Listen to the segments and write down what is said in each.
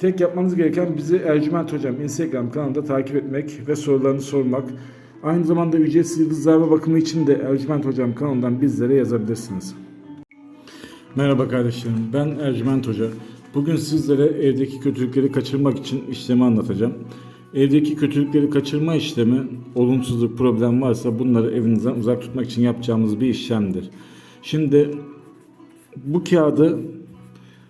Tek yapmanız gereken bizi Ercüment Hocam Instagram kanalında takip etmek ve sorularını sormak. Aynı zamanda ücretsiz yıldızlarma bakımı için de Ercüment Hocam kanalından bizlere yazabilirsiniz. Merhaba kardeşlerim, ben Ercüment Hoca. Bugün sizlere evdeki kötülükleri kaçırmak için işlemi anlatacağım. Evdeki kötülükleri kaçırma işlemi, olumsuzluk, problem varsa bunları evinizden uzak tutmak için yapacağımız bir işlemdir. Şimdi bu kağıdı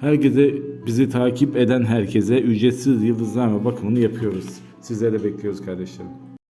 Herkese bizi takip eden herkese ücretsiz yıldızlarma bakımını yapıyoruz. Sizleri bekliyoruz kardeşlerim.